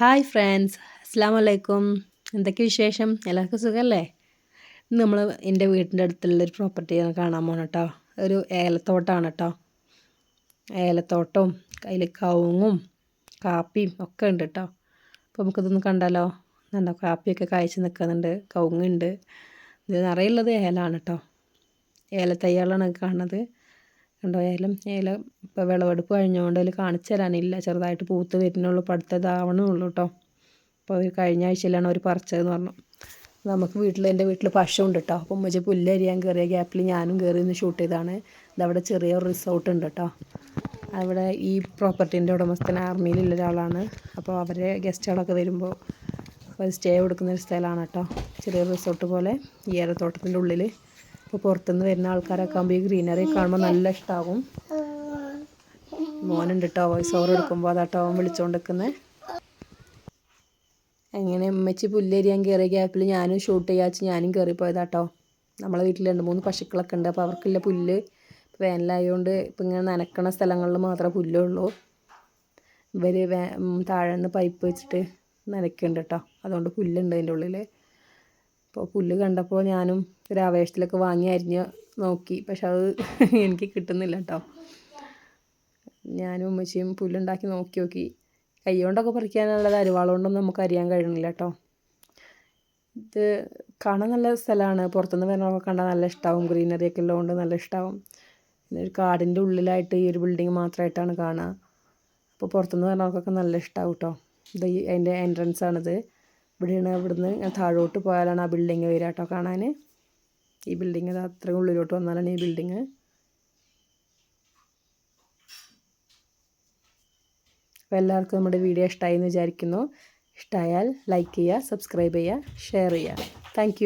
Hi friends അസ്സാം വലൈക്കും എന്തൊക്കെ വിശേഷം? എല്ലാവർക്കും സുഖമല്ലേ ഇന്ന് നമ്മൾ എന്റെ വീട്ടിന്റെ അടുത്തുള്ളൊരു പ്രോപ്പർട്ടി കാണാൻ പോകണം കേട്ടോ ഒരു ഏലത്തോട്ടമാണ് കേട്ടോ ഏലത്തോട്ടവും അതിൽ കവുങ്ങും കാപ്പിയും ഒക്കെ ഉണ്ട് കേട്ടോ അപ്പോൾ നമുക്കിതൊന്ന് കണ്ടാലോ? നല്ല കാപ്പിയൊക്കെ കായ്ച്ച് നിൽക്കുന്നുണ്ട്. കവുങ്ങുണ്ട്. ഇത് നിറയുള്ളത് ഏലമാണ് കേട്ടോ ഏലത്തയ്യാളാണ് കാണുന്നത്. കണ്ടോ ഇല ഏലം ഇപ്പോൾ വിളവെടുപ്പ് കഴിഞ്ഞുകൊണ്ട് അതിൽ കാണിച്ചു തരാനില്ല. ചെറുതായിട്ട് പൂത്ത് വരുന്നുള്ളൂ ഇപ്പോൾ അടുത്തതാവണുള്ളൂ കേട്ടോ അപ്പോൾ അവർ കഴിഞ്ഞ ആഴ്ചയിലാണ് അവർ പറിച്ചതെന്ന് പറഞ്ഞു. നമുക്ക് വീട്ടിൽ എന്റെ വീട്ടിൽ പശു ഉണ്ട് കേട്ടോ അപ്പോൾ ഉമ്മച്ച പുല്ലരിയാൻ കയറിയ ഗ്യാപ്പിൽ ഞാനും കയറി ഒന്ന് ഷൂട്ട് ചെയ്താണ്. ഇതവിടെ ചെറിയ റിസോർട്ട് ഉണ്ട് കേട്ടോ അവിടെ ഈ പ്രോപ്പർട്ടീന്റെ ഉടമസ്ഥൻ ആർമിയിലുള്ള ഒരാളാണ്. അപ്പോൾ അവരെ ഗസ്റ്റുകളൊക്കെ വരുമ്പോൾ സ്റ്റേ കൊടുക്കുന്ന ഒരു സ്ഥലമാണ് കേട്ടോ ചെറിയ റിസോർട്ട് പോലെ ഈ ഏലത്തോട്ടത്തിന്റെ ഉള്ളിൽ ഇപ്പോൾ പുറത്തുനിന്ന് വരുന്ന ആൾക്കാരൊക്കെ ആകുമ്പോൾ ഈ ഗ്രീനറി കാണുമ്പോൾ നല്ല ഇഷ്ടമാകും മോനുണ്ട് കേട്ടോ വോയിസ് ഓവർ എടുക്കുമ്പോൾ അതാട്ടോ അവൻ വിളിച്ചുകൊണ്ടിരിക്കുന്നത് എങ്ങനെ ഉമ്മച്ചി പുല്ലരിയാൻ കയറിയ ഗ്യാപ്പിൽ ഞാനും ഷൂട്ട് ചെയ്യാച്ച് ഞാനും കയറിപ്പോയതാട്ടോ നമ്മളെ വീട്ടിൽ രണ്ട് മൂന്ന് പശുക്കളൊക്കെ ഉണ്ട്. അപ്പോൾ അവർക്കുള്ള പുല്ല് വേനലായതുകൊണ്ട് ഇപ്പം ഇങ്ങനെ നനക്കണ സ്ഥലങ്ങളിൽ മാത്രമേ പുല്ലുള്ളൂ. ഇവർ വേ താഴെ നിന്ന് പൈപ്പ് വെച്ചിട്ട് നനയ്ക്കുന്നുണ്ട് കേട്ടോ അതുകൊണ്ട് പുല്ലുണ്ട് അതിന്റെ ഉള്ളിൽ അപ്പോൾ പുല്ല് കണ്ടപ്പോൾ ഞാനും ഒരു ആവേശത്തിലൊക്കെ വാങ്ങി അരിഞ്ഞ് നോക്കി. പക്ഷെ അത് എനിക്ക് കിട്ടുന്നില്ല കേട്ടോ ഞാനും ഉമ്മച്ചിയും പുല്ലുണ്ടാക്കി നോക്കി നോക്കി. കൈകൊണ്ടൊക്കെ പറിക്കാനുള്ളത് അരിവാളുകൊണ്ടൊന്നും നമുക്ക് അറിയാൻ കഴിയുന്നില്ല കേട്ടോ ഇത് കാണാൻ നല്ല സ്ഥലമാണ്. പുറത്തുനിന്ന് വരുന്നവർക്ക് കണ്ടാൽ നല്ല ഇഷ്ടമാവും ഗ്രീനറി ഒക്കെ ഉള്ളതുകൊണ്ട് നല്ല ഇഷ്ടമാവും പിന്നെ ഒരു കാടിന്റെ ഉള്ളിലായിട്ട് ഈ ഒരു ബിൽഡിങ് മാത്രമായിട്ടാണ് കാണുക അപ്പോൾ പുറത്തുനിന്ന് വരുന്നവർക്കൊക്കെ നല്ല ഇഷ്ടമാവും കേട്ടോ ഇത് അതിന്റെ എൻട്രൻസ് ആണിത്. ഇവിടെയാണ് ഇവിടുന്ന് താഴോട്ട് പോയാലാണ് ആ ബിൽഡിങ് വരിക കേട്ടോ കാണാൻ. ഈ ബിൽഡിങ് അത്രയും ഉള്ളിലോട്ട് വന്നാലാണ് ഈ ബിൽഡിങ് അപ്പോൾ എല്ലാവർക്കും നമ്മുടെ വീഡിയോ ഇഷ്ടമായി എന്ന് വിചാരിക്കുന്നു. ഇഷ്ടമായാൽ ലൈക്ക് ചെയ്യുക സബ്സ്ക്രൈബ് ചെയ്യുക ഷെയർ ചെയ്യുക. താങ്ക്